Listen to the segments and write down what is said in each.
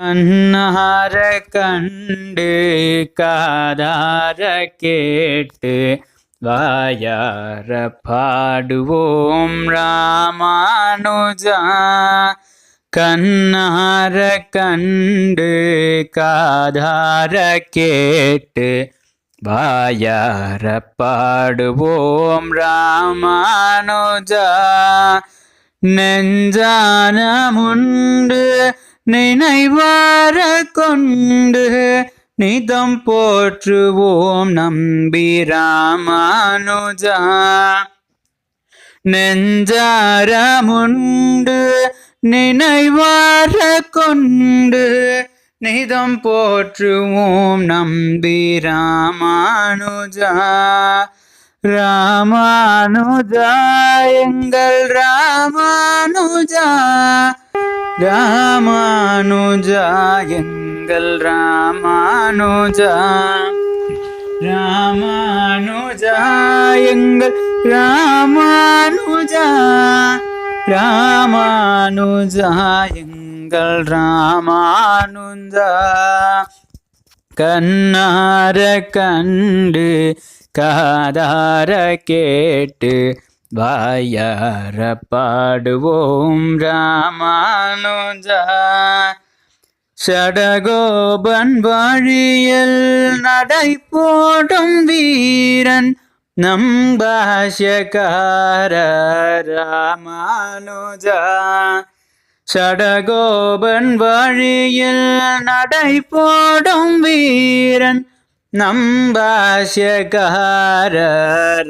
கண்ணார கண்டு காதார கேட்டு வாயார பாடுவோம் ராமானுஜா. கண்ணார கண்டு காதார கேட்டு வாயார பாடுவோம் ராமானுஜா. நெஞ்சானமுண்டு நினைவார கொண்டு நிதம் போற்றுவோம் நம்பி ராமானுஜா. நெஞ்சாரமுண்டு நினைவார கொண்டு நிதம் போற்றுவோம் நம்பி ராமானுஜா. ராமானுஜா எங்கள் ராமானுஜா. ராமானுஜா எங்கள் ராமானுஜா. ராமானுஜா எங்கள் ராமானுஜா. ராமானுஜா எங்கள் ராமானுஜா. கண்ணார கண்டு காதார கேட்டு வாயார பாடுவோம் ராமானுஜா. சடகோபன் வழியில் நடை போடும் வீரன் நம் பாஷ்யக்கார ராமானுஜா. சடகோபன் வழியில் நடை போடும் வீரன் நம்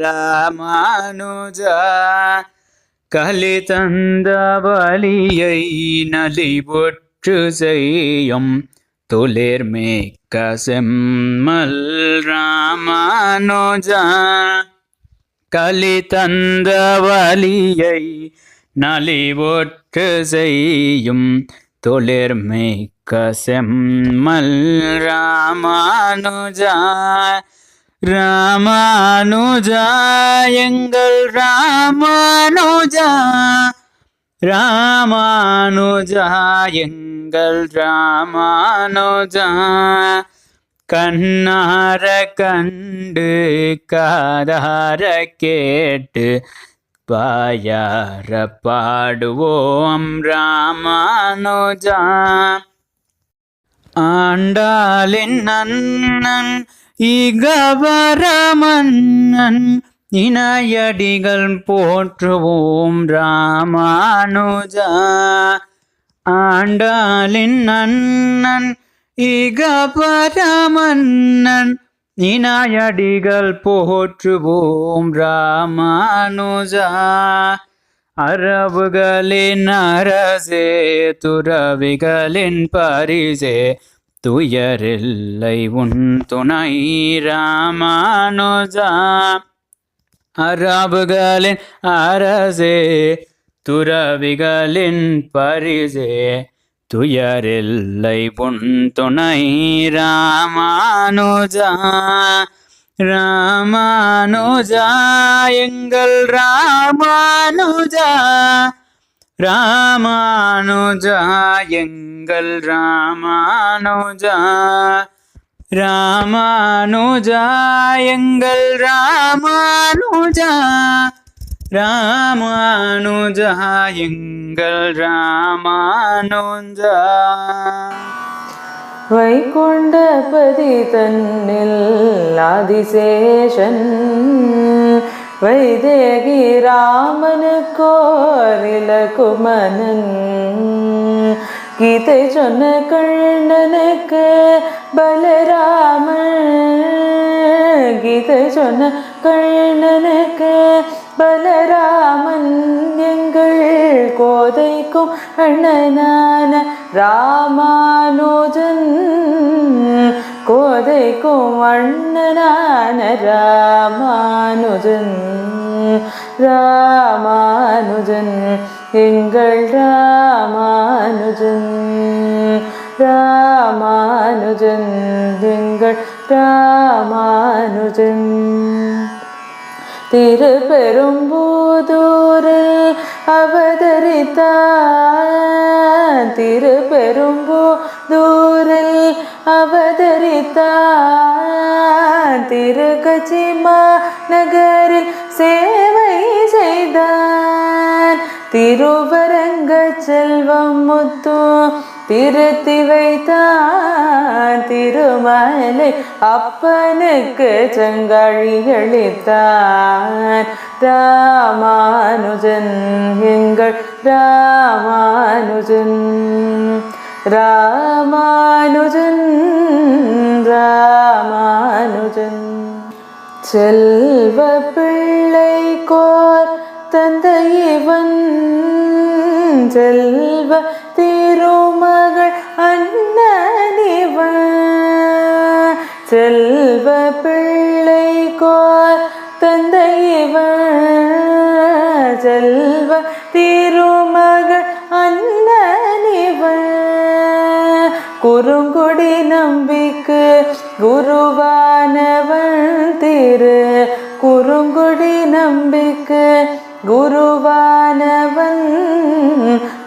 ராமானுஜா கலி தந்த வலியை நலிபொற்று செய்யும் துளிர் மேக்க செம்மல் ராமானுஜா கலி தந்த வலியை நலிவொற்று செய்யும் தொழிர் கசெம்மல் செம்மல் ராமானுஜா ராமானுஜா எங்கள் ராமானுஜா ராமானுஜா எங்கள் ராமானுஜா கண்ணார கண்டு காதார கேட்டு பாயார பாடுவோம் ராமானுஜா. ஆண்டாளின் அண்ணன் இகவரமன்னன் இணையடிகள் போற்றுவோம் ராமானுஜா. ஆண்டாளின் அண்ணன் இகபரமன்னன் இணையடிகள் போற்றுவோம் ராமானுஜா. அரபுகளின் அரசே துறவிகளின் பரிசே துயரில்லை உன் துணை ராமானுஜா அரபுகளின் அரசே துறவிகளின் பரிசே துயரில்லை உன் துணை ராமானுஜா ராமானுஜா எங்கள் ராமானுஜா. ராமானுஜா எங்கள் ராமானுஜா. ராமானுஜா எங்கள் ராமானுஜா. ராமானுஜா எங்கள் ராமானுஜா. வைகுண்டபதி தன்னில் ஆதிசேஷன் வைதேகி ராமனுக்கோரில குமனன் கீதை சொன்ன கண்ணனுக்கு பலராமன். கீதை சொன்ன கண்ணனுக்கு பலராமன். எங்கள் கோதைக்கும் அண்ணனான ராமானுஜன் கோதைக்கும் அண்ணனான ராமானுஜன் ராமானுஜன் எங்கள் ராமானுஜன் ராமானுஜன் எங்கள் ராமானுஜன் திருப்பெரும்பூதூரில் அவதரித்தார். திருப்பெரும்பூதூரில் அவதரித்தான் திருக்கச்சிமா நகரில் சேவை செய்தான் திருவரங்க செல்வம் முத்து திருத்தி வைத்தான் திருமலை அப்பனுக்கு செங்கழிகளித்தான் ராமானுஜன் எங்கள் ராமானுஜன். ராமானுஜன் ராமானுஜன். செல்வ பிள்ளை கோர் தந்தை இவன் செல்வ திருமகள் அண்ணனிவ செல்வ பிள்ளை கோர் தந்தை செல்வ திருமகள் அண்ணனிவ குறுங்குடி நம்பிக்கு குருவானவன் திரு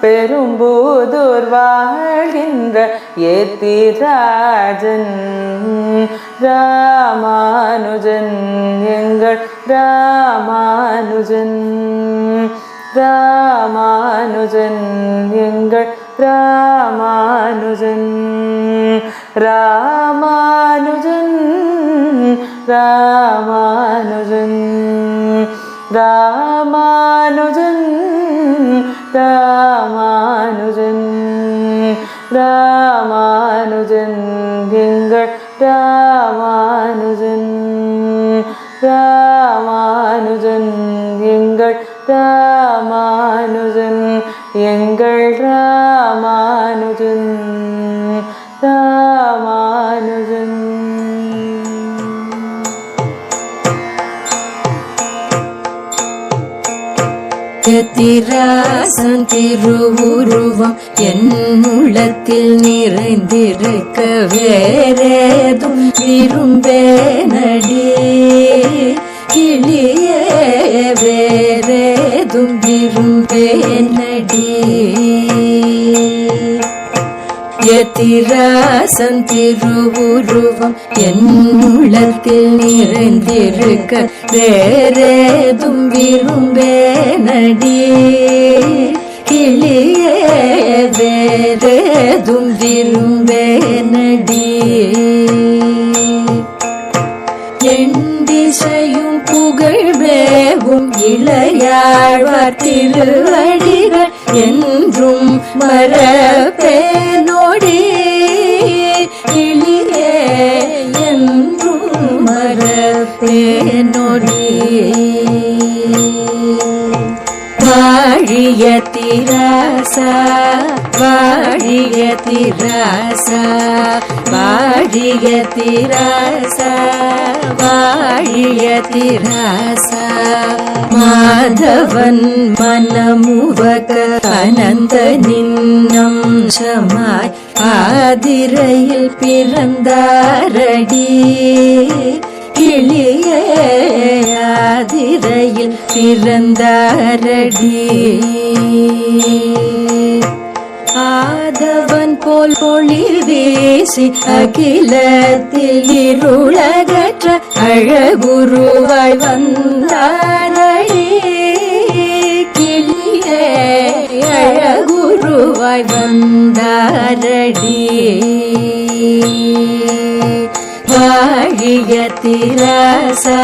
பெரும்பூதூர் வாழ்கின்ற ஏத்திராஜன் ராமானுஜன் எங்கள் ராமானுஜன் ராமானுஜன் எங்கள் ராமானுஜன் ராமானுஜன் ராமானுஜன் ராமானுஜன் ராமானுஜன் ராமானுஜன் எங்கள் ராமானுஜன் ராமானுஜன் எங்கள் ராமானுஜன் எங்கள் ராமானுஜன் கத்திராசன் திருவுருவம் என் உள்ளத்தில் நிறைந்திருக்க வேறே. எத்திராசன் திருவுருவம் என் உள்ளத்தில் நிறைந்திருக்க வேறேதும் விரும்பேனடி கிளியே வேறேதும் விரும்பேனடி எண்டிசையும் புகழ் வேவும் இளையாழ்வார் திருவடிகள் என்றும் மரப்பே திராசா வாழிய திராசா வாழிய திராசா வாழிய திராசா மாதவன் மனமுவக அனந்த நின்னம் சமாய் ஆதிரையில் பிறந்தாரடி கிளியே ஆதிரையில் பிறந்தாரடி. ஆதவன் போல் பொழில் வீசி அகிலத்தில் இருளகற்ற அழகுருவாய் வந்தாரடி. கிளியே அழகுருவாய் வந்தாரடி. வாழிய திராசா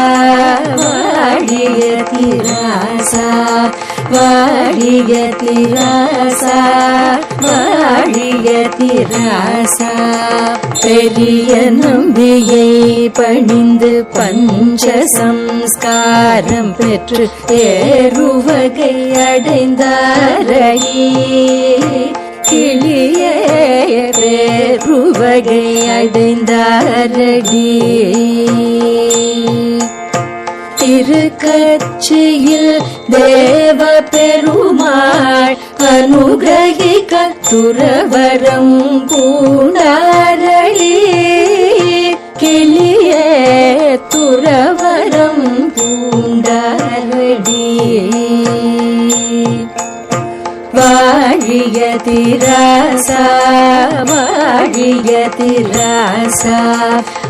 வாழிய திராசா வாழிய திராசா வாழிய திராசா. பெரிய நம்பியை பணிந்து பஞ்ச சம்ஸ்காரம் பெற்று தேருவகை அடைந்தாரையே கிளியே பேருவகை அடைந்தாரடி. திருக்கட்சியில் தேவ பெருமாள் அனுகிரகிக்க துறவரம் பூண திராசா வாழிய திராசா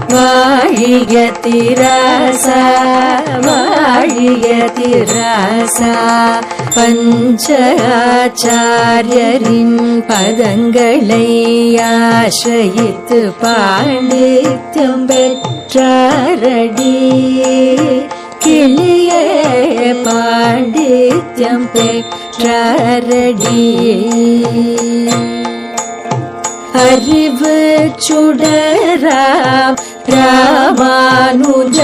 வாழிய திராசா வாழிய திராசா. பஞ்சாச்சாரியரின் பதங்களை ஆசிரயித்து பாண்டித்யம் பெற்றாரடி. கிளிய பாண்டித்யம் பெற்றாரடி அறிவு சுடராம் ராமானுஜ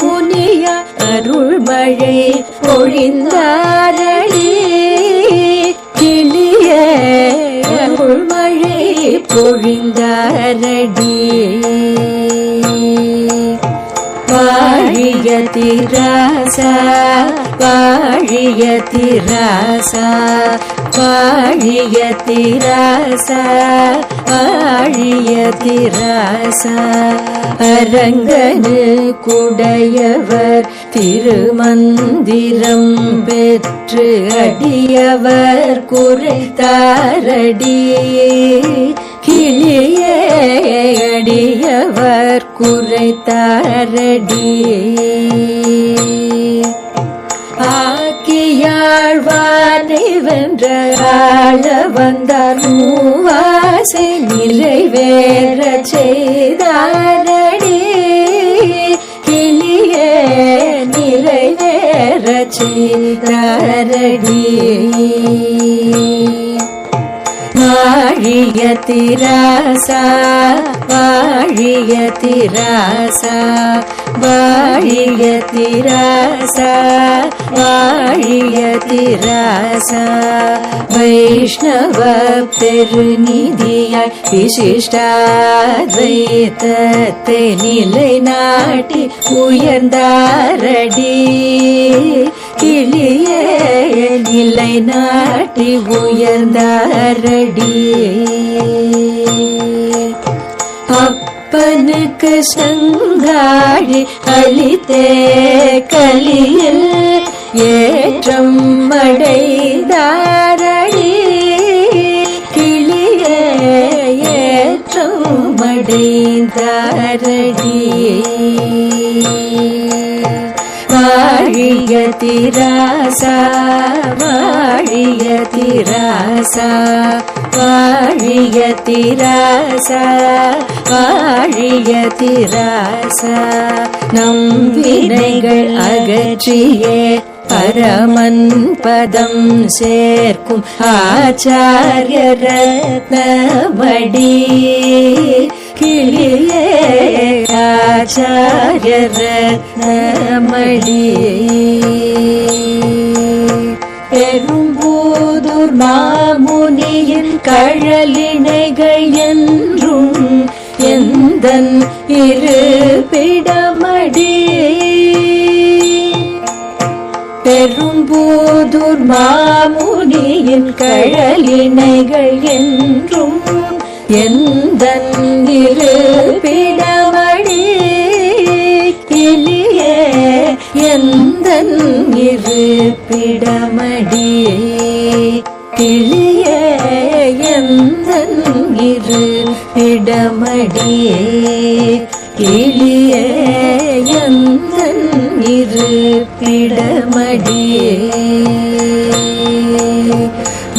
முனிய அருள்மழை பொழிந்தாரடி. கிளிய அருள்மழை பொழிந்தாரடி. வாழிய திராசா வாழிய திராசா வாழிய திராசா வாழிய திராசா. அரங்கனு குடையவர் திருமந்திரம் பெற்று அடியவர் குறைத்தாரடி கிளிய அடியவர் குறைத்தாரடி ஆக்கியாழ்வானை வென்ற ஆள வந்தார். மூவாசை நிறைவேற செய்தாரடி கிளிய நிறைவேற செய்தாரடி வாழிய திராசா வாழிய திராசா வாழிய திராசா வாழிய திராசா. வைஷ்ணவ பெருநிதியாய் விசிஷ்டாத்வைத்தத்தை நிலை நாட்டி உயர்ந்தாரடி. கிளிய நிலை நாட்டி உயர்ந்தாரடி. அப்பனுக்கு சங்காழி அளித்தே கலியில் ஏற்றம் அடைந்தாரடி. கிளிய ஏற்றம் அடைந்தாரடி. வாழிய திராசா வாழிய திராசா வாழிய திராச வாழிய திராச. நம் வினைகள் அகற்றியே பரமன் பதம் சேர்க்கும் ஆச்சாரிய ரத்னமடி கிளியே ஆச்சாரிய ரத்னமடி பெரும்பூதூர் மாமூர் கழலிணைகள் என்றும் எந்த இரு பிடமடி பெரும்பூதுர் மாமுனியின் கழலிணைகள் என்றும் எந்த இரு பிடமடி இனிய எந்த இரு கிளிய இளையந்தன் இரு இடமடியே? இளையந்தன் இரு இடமடியே?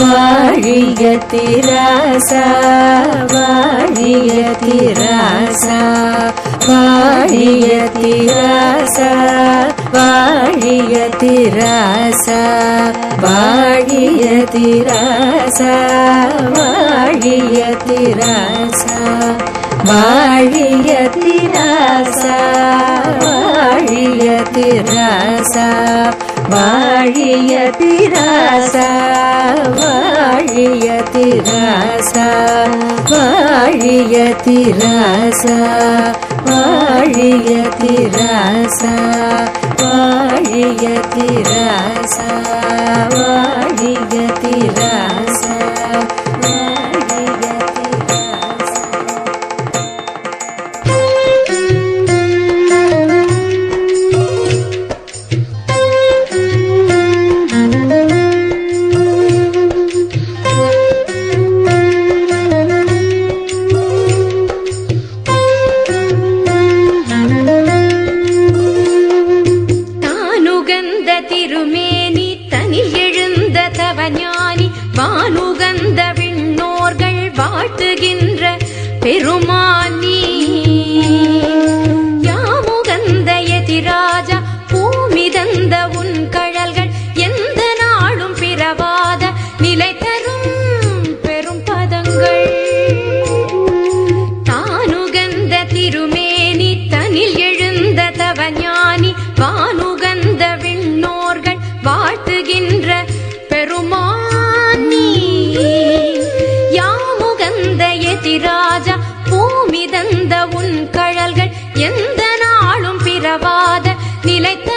வாழிய திராசா வாழிய திராசா வாழிய திராசா வாழிய திராசா வாழிய திராசா வாழிய திராசா வாழிய திராசா வாழிய திராசா வாழிய திராசா வாழிய திராசா வாழிய திராசா வாழிய திராசா. வாழிக திராசா வாழிக ஞானி வானுகந்த விண்ணோர்கள் வாழ்த்துகின்ற பெருமானி எந்த உன் கழல்கள் எந்த நாளும் பிறவாத நிலைத்த